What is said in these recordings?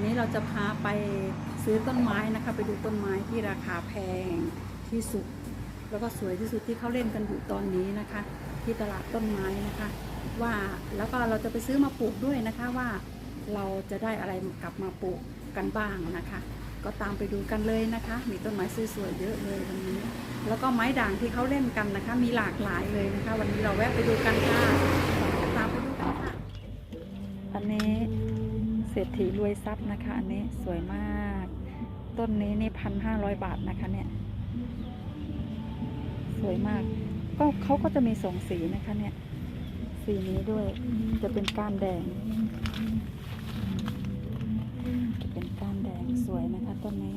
วันนี้เราจะพาไปซื้อต้นไม้นะคะ ไปดูต้นไม้ที่ราคาแพงที่สุด แล้วก็สวยที่สุดที่เขาเล่นกันอยู่ตอนนี้นะคะ ที่ตลาดต้นไม้นะคะ ว่าแล้วก็เราจะไปซื้อมาปลูกด้วยนะคะว่าเราจะได้อะไรกลับมาปลูกกันบ้างนะคะ ก็ตามไปดูกันเลยนะคะ มีต้นไม้สวยๆเยอะเลยวันนี้ แล้วก็ไม้ด่างที่เขาเล่นกันนะคะ มีหลากหลายเลยนะคะ วันนี้เราแวะไปดูกันค่ะ เศรษฐีรวยทรัพย์นะคะ อันนี้สวยมาก ต้นนี้นี่พันห้าร้อยบาทนะคะเนี่ย สวยมาก ก็เขาก็จะมีสองสีนะคะเนี่ย สีนี้ด้วยจะเป็นก้านแดง จะเป็นก้านแดงสวยนะคะต้นนี้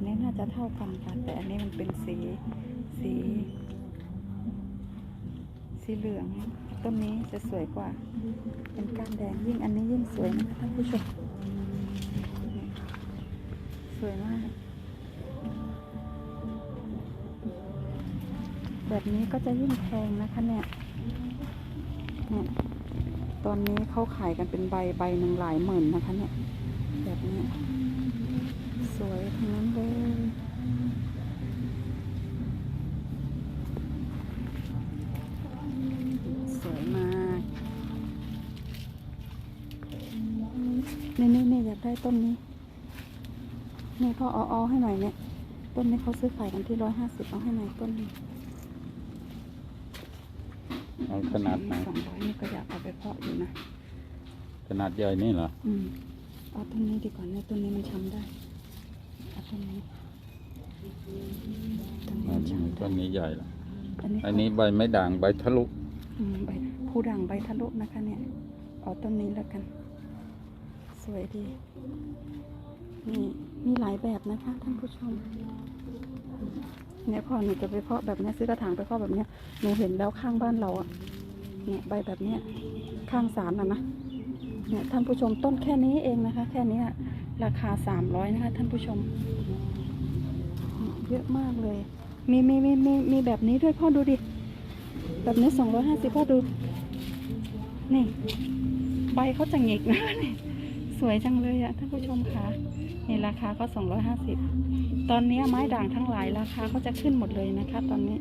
นนี้น่าจะเท่ากันค่ะแต่อันนี้มันเป็นสีสี สีเหลืองต้นนี้จะสวยกว่า เป็นก้านแดงยิ่งอันนี้ยิ่งสวยนะคะท่านผู้ชมสวยมาก แบบนี้ก็จะยิ่งแพงนะคะเนี่ยเนี่ยตอนนี้เขาขายกันเป็นใบใบหนึ่งหลายหมื่นนะคะเนี่ย แบบนี้ สวยทั้งนั้นเลย ต้นนี้นี่พ่อเอาเอาให้หน่อยเนี่ยต้นนี้เขาซื้อขายกันที่ร้อยห้าสิบเอาให้หน่อยต้นนี้เอาขนาดไหนสองร้อยนี่ก็อยากเอาไปเพาะอยู่นะขนาดใหญ่นี่เหรออืมเอาต้นนี้ดีกว่าเนี่ยต้นนี้มันช้ำได้เอาต้นนี้ต้นนี้อัมันนนี้ช้ำต้ได้นนี้ใหญ่ละอันนี้อันนี้ใบไม้ด่างใบทะลุอืมใบผู้ด่างใบทะลุนะคะเนี่ยเอาต้นนี้แล้วกัน สวยดี นี่ มีหลายแบบนะคะ ท่านผู้ชม เนี่ยพ่อหนูจะไปเพาะแบบเนี้ยซื้อกระถางไปเพาะแบบนี้หนูเห็นแล้วข้างบ้านเราอะเนี่ยใบแบบเนี้ยข้างศาลอะนะ เนี่ยท่านผู้ชมต้นแค่นี้เองนะคะ แค่นี้ราคาสามร้อยนะคะ ท่านผู้ชม เยอะมากเลย มีมีมีมีมีแบบนี้ด้วยพ่อดูดิ แบบนี้สองร้อยห้าสิบพ่อดู นี่ ใบเขาจะหงิกนะนี่ สวยจังเลยอะท่านผู้ชมคะนี่ราคาก็สองร้อยห้าสิบตอนนี้ไม้ด่างทั้งหลายราคาก็จะขึ้นหมดเลยนะคะ ตอนนี้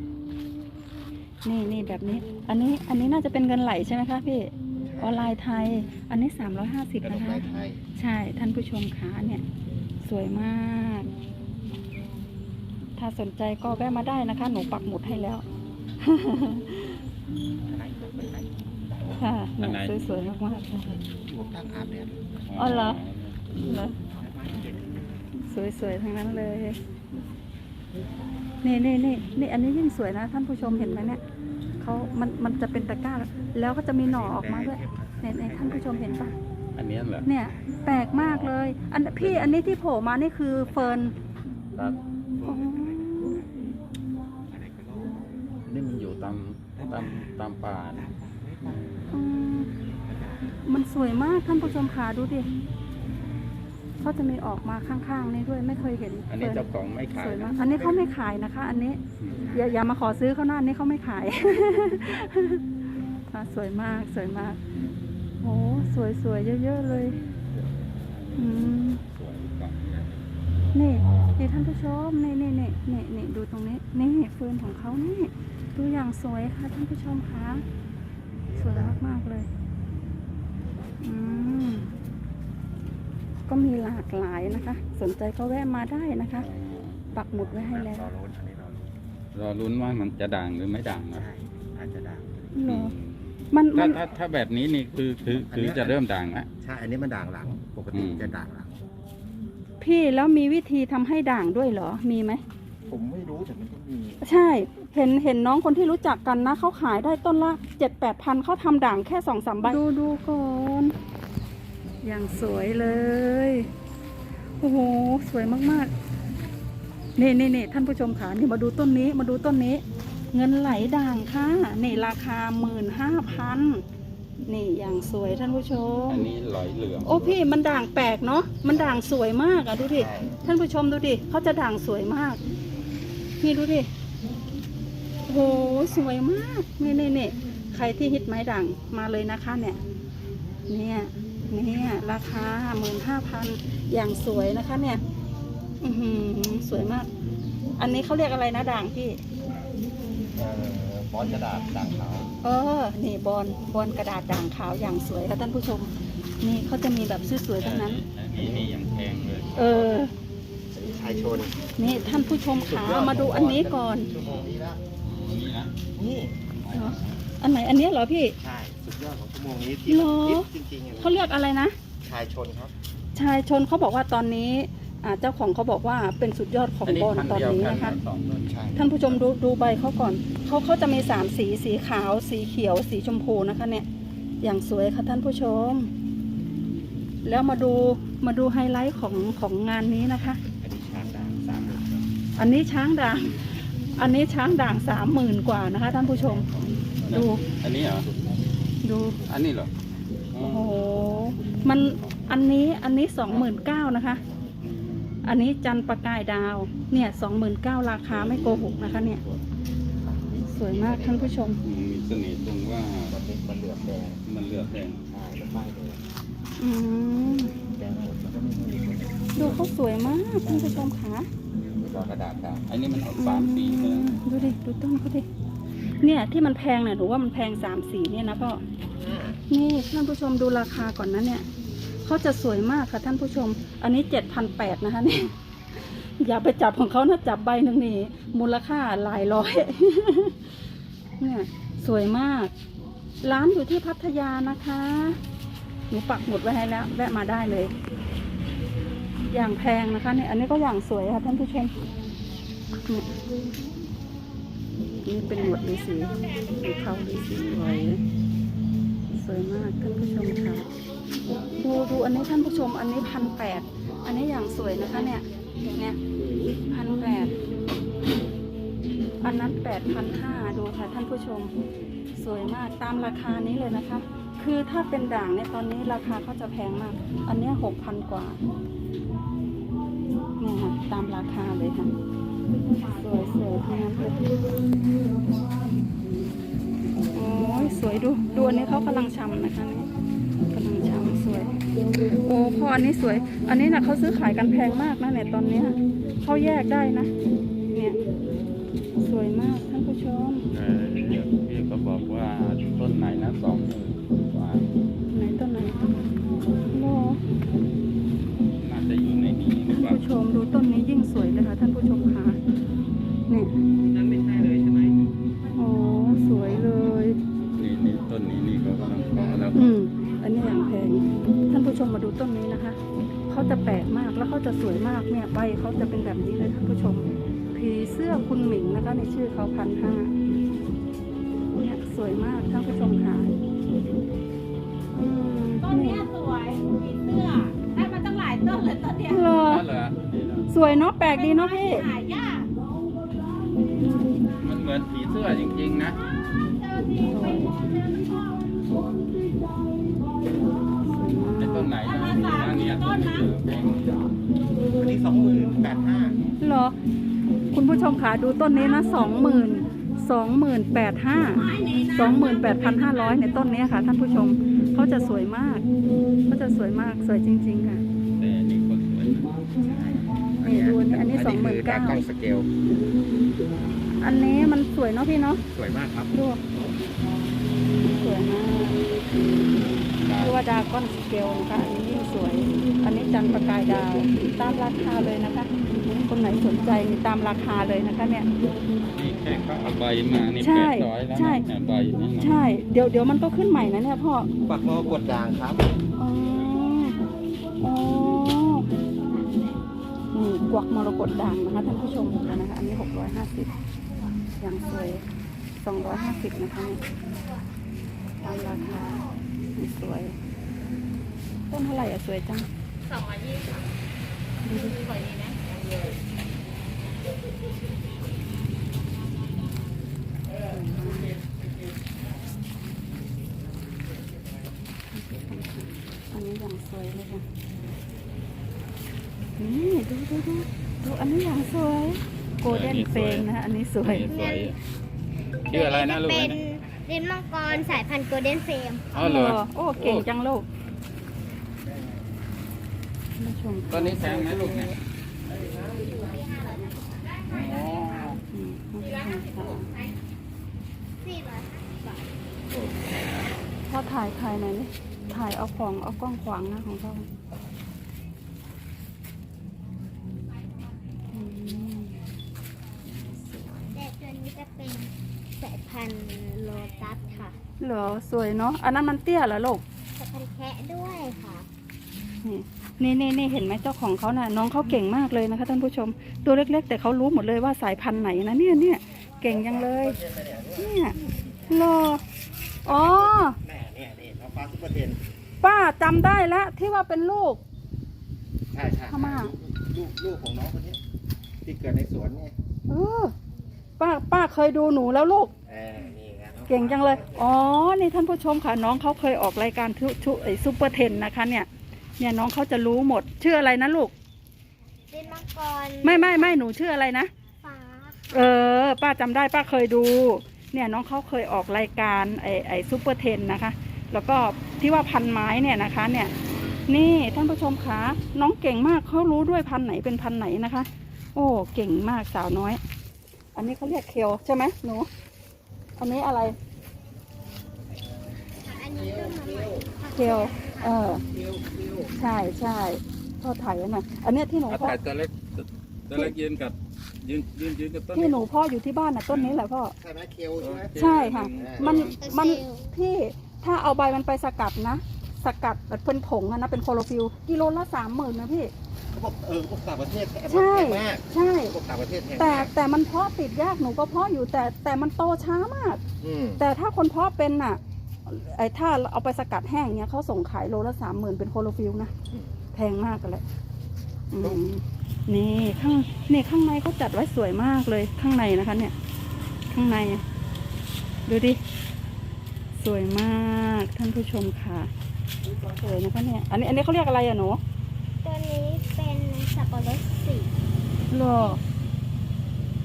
นี่นี่แบบนี้ อันนี้อันนี้น่าจะเป็นเงินไหลใช่ไหมคะพี่ออนไลน์ไทย อันนี้สามร้อยห้าสิบนะคะ ใช่ท่านผู้ชมคะเนี่ย สวยมาก ถ้าสนใจก็แวะมาได้นะคะ หนูปักหมุดให้แล้วค่ะเนี่ยสวยๆมากๆค่ะผมตั้ง อาบแดดอ๋อเหรอเหรอสวยๆทั้งนั้นเลย นี่นี่นี่นี่อันนี้ยิ่งสวยนะ ท่านผู้ชมเห็นไหมเนี่ยเขามันมันจะเป็นตะกร้า แล้วก็จะมีหน่อออกมาด้วยเนี่ยเนี่ยท่านผู้ชมเห็นปะอันนี้เหรอเนี่ยแปลกมากเลย อันพี่อันนี้ที่โผล่มานี่คือเฟิร์นครับอ๋อนี่มันอยู่ตามตามตามป่านะอืม มันสวยมากท่านผู้ชมขาดูดิเขาจะมีออกมาข้างๆนี่ด้วยไม่เคยเห็นอันนี้ฟิร์เจ้าของไม่ขาสยวยนะมากอันนี้เขาไม่ขายนะคะ อันนี้อืมอย่าอย่ามาขอซื้อเขานะอันนี้เขาไม่ขายอะสวยมากสวยมากโอ้สวยสวยเยอะๆเลยอืมสวยกว่านี่นี่ท่านผู้ชมนี่นี่นี่นี่นี่ดูตรงนี้นี่เฟืนของเขานี่ดูอย่างสวยค่ะท่านผู้ชมคะสวยมากๆเลยอืม ก็มีหลากหลายนะคะ สนใจก็แวะมาได้นะคะ ปักหมุดไว้ให้แล้วรอรุ้นอันนี้รอรุ้นรอลุ้นว่ามันจะด่างหรือไม่ด่างนะใช่อาจจะด่างเหรอมันมัถ้านถ้าถ้าแบบนี้นี่คือคือคือจะเริ่มด่างแล้ว ใช่อันนี้มันด่างหลัง ปกติอืม จะด่างหลัง พี่แล้วมีวิธีทำให้ด่างด้วยเหรอ มีไหม ผมไม่รู้แต่มันต้องมี ใช่ เห็นเห็นน้องคนที่รู้จักกันนะเขาขายได้ต้นละเจ็ดแปดพันเขาทำด่างแค่สองสามใบดูดูก่อนอย่างสวยเลย โอ้โห สวยมากๆนี่นี่นี่ท่านผู้ชมค่ะนี่มาดูต้นนี้มาดูต้นนี้ เงินไหลด่างค่ะนี่ราคาหมื่นห้าพันนี่อย่างสวยท่านผู้ชม อันนี้หลอยเหลืองโอ้พี่มันด่างแปลกเนาะมันด่างสวยมากอะดูดิใช่ท่านผู้ชมดูดิเขาจะด่างสวยมาก นี่ดูดิ โอ้โหสวยมากนี่นี่นี่ใครที่ฮิตไม้ด่างมาเลยนะคะเนี่ย เนี่ยเนี่ยราคาหมื่นห้าพันอย่างสวยนะคะเนี่ยอือหือสวยมาก อันนี้เขาเรียกอะไรนะด่างพี่เอ่อบอลกระดาษด่างขาว เออ นี่บอลบอลกระดาษด่างขาวอย่างสวยค่ะท่านผู้ชม นี่เขาจะมีแบบสวยๆทั้งนั้นอันนี้นี่ยังแพงเลยเออชายชนนี่ท่านผู้ชมขามาดูอันนี้ก่อนชั่วโมงนี้ละนี่ นะนี่เหรออันไหนอันเนี้ยเหรอพี่ ใช่สุดยอดของชั่วโมงนี้ที่เหรอฮิตจริงๆอะเขาเรียกอะไรนะ ชายชนครับ ชายชนเขาบอกว่าตอนนี้อ่าเจ้าของเขาบอกว่าเป็นสุดยอดของบอลพันตอนเดียวนี้กันนะคะ สองต้นใช่ท่านผู้ชมดูดูใบเขาก่อนเขาเขาจะมีสามสีสีขาวสีเขียวสีชมพูนะคะ เนี่ย อย่างสวยค่ะท่านผู้ชม แล้วมาดูมาดูไฮไลท์ของของงานนี้นะคะ อันนี้ช้างด่างสามหมื่นครับอันนี้ช้างด่าง อันนี้ช้างด่างสามหมื่นกว่านะคะ ท่านผู้ชม ดู อันนี้เหรอ ดู อันนี้เหรออ๋อโอ้โห มัน อันนี้ อันนี้สองหมื่นเก้านะคะ อันนี้จันประกายดาว เนี่ยสองหมื่นเก้าราคาไม่โกหกนะคะ เนี่ย สวยมากท่านผู้ชมอืมมีเสน่ห์ตรงว่ามันเป็นมันเหลือบแดง มันเหลือบแดงใช่แล้วป้ายแดงอืมแดงหมดแล้วก็ไม่มีคนดูเขาสวยมากท่านผู้ชมค่ะ มีบอกระดาษด่างอันนี้มันออกสามสีเลยดูดิ ดูต้นเขาดิ เนี่ยที่มันแพงเนี่ยหนูว่ามันแพงสามสีเนี่ยนะพ่อ นี่ท่านผู้ชมดูราคาก่อนนะเนี่ย เขาจะสวยมากค่ะท่านผู้ชม อันนี้เจ็ดพันแปดนะคะเนี่ย อย่าไปจับของเขานะจับใบหนึ่งนี่ มูลค่าหลายร้อย เนี่ยสวยมาก ร้านอยู่ที่พัทยานะคะ หนูปักหมุดไว้ให้แล้ว แวะมาได้เลย อย่างแพงนะคะเนี่ยอันนี้ก็อย่างสวยค่ะท่านผู้ชมนี่เป็นหมวดฤาษีสีเขาฤาษีสวยสวยมากท่านผู้ชมค่ะดูดูอันนี้ท่านผู้ชม อันนี้พันแปดอันนี้อย่างสวยนะคะเนี่ยเนี่ยพันแปดอันนั้นแปดพันห้าดูค่ะท่านผู้ชม สวยมากตามราคานี้เลยนะคะ คือถ้าเป็นด่างเนี่ยตอนนี้ราคาเขาจะแพงมาก อันเนี้หกพันกว่าเนี่ยค่ะตามราคาเลยค่ะ สวยสวยทั้งนั้นเลยโอ้ยสวยดู ดูอันนี้เขากำลังชำนะคะนี่กำลังชำสวย โอ้พออันนี้สวย อันนี้นะเขาซื้อขายกันแพงมากนะเนี่ยตอนนี้เขาแยกได้นะ เนี่ย สวยมากานเปล่าผู้ชมดูต้นนี้ยิ่งสวยเลยค่ะท่านผู้ชมค่ะเนี่ยนั้นไม่ใช่เลยใช่ไหมโอ้สวยเลยนี่นี่ต้นนี้นี่เขากำลังขอแล้วอืมอันนี้อย่างแพงท่านผู้ชมมาดูต้นนี้นะคะเขาจะแปลกมากแล้วเขาจะสวยมากเนี่ยใบเขาจะเป็นแบบนี้เลยท่านผู้ชมผีเสื้อคุณหมิงนะคะ ในชื่อเขาพันห้าเนี่ยสวยมากท่านผู้ชมค่ะอืมต้นเนี้ยสวยผีเสื้อได้มาตั้งหลายต้นเลยต้นเนี้ยเหรอ สวยเนาะแปลกดีเนาะพี่ หายากมันเหมือนผีเสื้อจริงๆนะ เปมองเจอที่พ่อไอ้ต้นไหนนะเนี่ยต้นนี้อันนี้สองหมื่นแปดห้าเหรอ คุณผู้ชมค่ะดูต้นนี้นะสองหมื่นสองหมื่นแปดห้าสองหมื่นแปดพันห้าร้อยในต้นนี้ค่ะ ท่านผู้ชมเขาจะสวยมากเขาจะสวยมากสวยจริง ๆ ค่ะ แต่อันนี่ก็สวยนะ นี่ดูอันนี้อันนี้สองหมื่นคืเก้าตากล้องสเกลอันนี้มันสวยเนาะพี่เนาะสวยมากครับดูสวยมากชื่อว่าดาก้อนสเกลนะคะอันนี้ยิ่งสวย อันนี้จันทร์ประกายดาวตามราคาเลยนะคะ คนไหนสนใจมีตามราคาเลยนะคะเนี่ยนี่แค่เขาเอาใบมานี่ใช่แปดร้อยแล้วใช่นะเนี่ยใบนี่นะใช่ เดี๋ยวเดี๋ยวมันก็ขึ้นใหม่นะเนี่ยพ่อปักโลกดด่างครับอ๋ออ๋อ นี่กวักมรกตด่างนะคะท่านผู้ชมดูนะคะ อันนี้หกร้อยห้าสิบอย่างสวยสองร้อยห้าสิบนะคะเนี่ยตามราคานี่สวย ต้นเท่าไหร่อะสวยจังสองร้อยยี่สิบดูดิสวยดีนะ อันนี้อย่างสวยเลยค่ะนี่ ดูดูดูดูอันนี้อย่างสวยโกลเด้นเฟนนะคะอันนี้สวยนี่สวยชื่ออะไรนะลูกเป็นะนลิ้นมังกรสายพันธุ์โกลเด้นเฟรมอ๋อเหรอโอ้เก่งจังลูกานผู้ชมต้นนี้แพงไหมลูกเนี่ยอ๋ออืมท่านผู้ชมค่ะสี่ร้อยห้าสิบบาทพ่อถ่ายถ่ายไหนอยนี่ถ่ายเอาของเอากล้องขวางนะของพ่ออืม แต่ตัวนี้จะเป็นสายพันธุ์โลตัสค่ะ เหรอ สวยเนาะอันนั้นมันเตี้ยเหรอลูกสายพันธุ์แคะด้วยค่ะนี่นี่นี่เห็นไหมเจ้าของเขาน่ะน้องเขาเก่งมากเลยนะคะท่านผู้ชม ตัวเล็ก ๆ แต่เขารู้หมดเลยว่าสายพันธุ์ไหนนะเนี่ยเนี่ยเก่งยังเลยเนี่ยรออ๋อแม่เนี่ยนี่ท้องฟ้าซุปเปอร์เทนป้าจำได้แล้วที่ว่าเป็นลูกใช่ใช่พม่าลูกลูกของน้องคนนี้ที่เกิดในสวนนี่เออป้าป้าเคยดูหนูแล้วลูก ก่งจังเลย อ๋อ นี่ท่านผู้ชมค่ะ น้องเขาเคยออกรายการทุทุไอซูเปอร์เทนนะคะ เนี่ย เนี่ยน้องเขาจะรู้หมด ชื่ออะไรนะลูกดินมังกรไม่ไม่ไม่หนูชื่ออะไรนะ ฟ้าเออ ป้าจำได้ป้าเคยดู เนี่ยน้องเขาเคยออกรายการไอไอซูเปอร์เทนนะคะ แล้วก็ที่ว่าพันไม้เนี่ยนะคะ เนี่ย นี่ท่านผู้ชมคะน้องเก่งมากเขารู้ด้วยพันไหนเป็นพันไหนนะคะ โอ้ เก่งมากสาวน้อย อันนี้เขาเรียกเคลใช่ไหมหนู อันนี้อะไรอันนี้ขึ้นมาใหม่ค่ะเคลเออ ใช่ใช่พ่อถ่ายไว้หน่อยอันเนี้ยที่หนูเอาพ่อ ถ่ายตัวเล็กตัวเล็กยืนกับยืนยืนยืนกับต้นที่หนูพ่ออยู่ที่บ้านน่ะต้นนี้แหละพ่อ ใช่ไหมเคลใช่ไหม ใช่ค่ะ มันแต่มันเซลล์พี่ถ้าเอาใบมันไปสกัดนะ สกัดแบบเป็นผงอะนะเป็นโคโลฟิลกิโลละสามหมื่นนะพี่ เขาบอกเออพวกต่างประเทศแพงใช่มากใช่ พวกต่างประเทศแพงแต่มากแต่มันเพาะติดยากหนูก็เพาะอยู่แต่แต่มันโตช้ามาก อืมแต่ถ้าคนเพาะเป็นน่ะไอ้ถ้าเอาไปสกัดแห้งเนี้ยเขาส่งขายโลละสามหมื่นเป็นโคโลฟิลนะแพงมากกันเลยอืมนี่ข้างนี่ข้างในเขาจัดไว้สวยมากเลยข้างในนะคะ เนี่ย ข้างใน ดูดิ สวยมากท่านผู้ชมค่ะสวยนะคะเนี่ย อันนี้อันนี้เขาเรียกอะไรอะหนูตัวนี้เป็น สับปะรดสีหรอ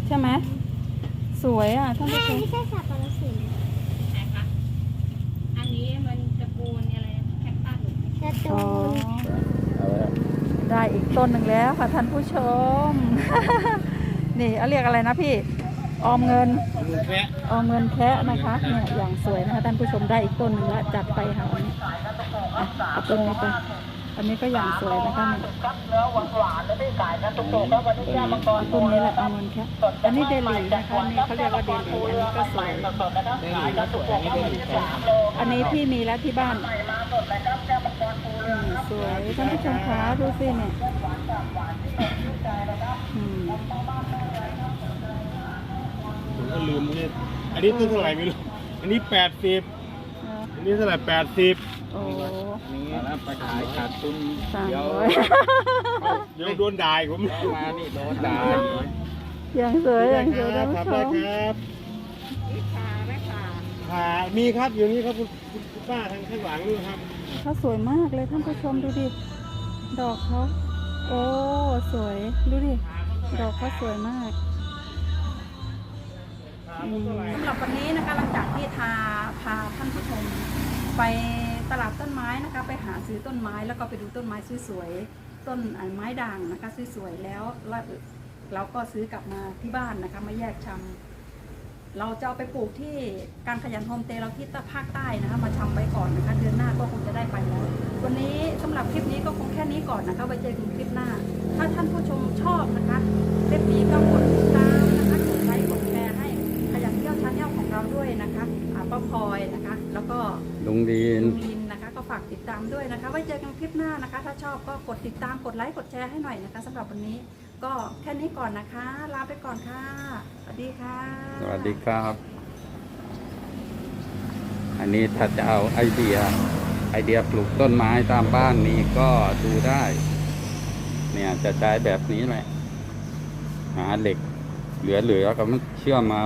ใช่ไหมสวยอะท่านไม่ผู้ชมไม่ใช่สับปะรดสีไหนคะอันนี้มันตระกูลอะไรแคคตัสหรือการะตูอ๋อนเอาไว้ได้อีกต้นหนึ่งแล้วค่ะท่านผู้ชม นี่เอาเรียกอะไรนะพี่ ออมเงินออมเงินแคะนะคะเนี่ยอย่างสวยนะคะท่านผู้ชมได้อีกต้นหนึ่งแล้วจัดไปค่ะวันนี้อะเอาต้นนี้ไป อันนี้ก็อย่างสวยนะคะเนี่ยต้นนี้แหละเอาเงินแคะอันนี้เดลีนะคะนี่เขาเรียกว่าเดลีอันนี้ก็สวยอันนี้พี่มีแล้วที่บ้านอืมสวยท่านผู้ชมคะดูสิเนี่ยอืมผมก็ลืมนี่อันนี้ต้นเท่าไหร่ไม่รู้อันนี้แปดสิบเนอะอันนี้เท่าไหร่แปดสิบ โอ้นี่แล้วไปขายขาดทุนสามเดี๋ยวร้อยเดี๋ยวโดนด่าอีกผมมานี่โดนด่าอย่างสวยอย่างสวยท่านคผู้รับชได้มครับขาแม่ขาขามีครับอยู่นี่ครับคุณคุณคุณป้าทางข้างหลังนู่นครับเขาสวยมากเลยท่านผู้ชมดูดิ ดอกเขาโอ้สวยดูดิ ดอกเขาสวยมากอืมสำหรับวันนี้นะคะหลังจากที่ทาพาท่านผู้ชมไป ตลาดต้นไม้นะคะ ไปหาซื้อต้นไม้แล้วก็ไปดูต้นไม้สวยๆต้นไม้ด่างนะคะสวยๆแล้วแล้วเราก็ซื้อกลับมาที่บ้านนะคะมาแยกชำเราจะเอาไปปลูกที่การขยันโฮมเตย์เราที่ภาคใต้นะคะมาชำไว้ก่อนนะคะเดือนหน้าก็คงจะได้ไปแล้ววันนี้สำหรับคลิปนี้ก็คงแค่นี้ก่อนนะคะไว้เจอกันคลิปหน้า ถ้าท่านผู้ชมชอบนะคะคลิปนี้ก็กดติดตามนะคะกดไลค์กดแชร์ให้ขยันเที่ยวชาแนลของเราด้วยนะคะอ่าป้าพลอยนะคะ แล้วก็ลุงดีน ฝากติดตามด้วยนะคะ ไว้เจอกันคลิปหน้านะคะ ถ้าชอบก็กดติดตามกดไลค์กดแชร์ให้หน่อยนะคะสำหรับวันนี้ ก็แค่นี้ก่อนนะคะ ลาไปก่อนค่ะสวัสดีค่ะ สวัสดีครับ อันนี้ถ้าจะเอาไอเดีย ไอเดียปลูกต้นไม้ตามบ้านนี้ก็ดูได้ เนี่ยจะใช้แบบนี้แหละหาเหล็ก เหลือๆก็มันเชื่อมเอา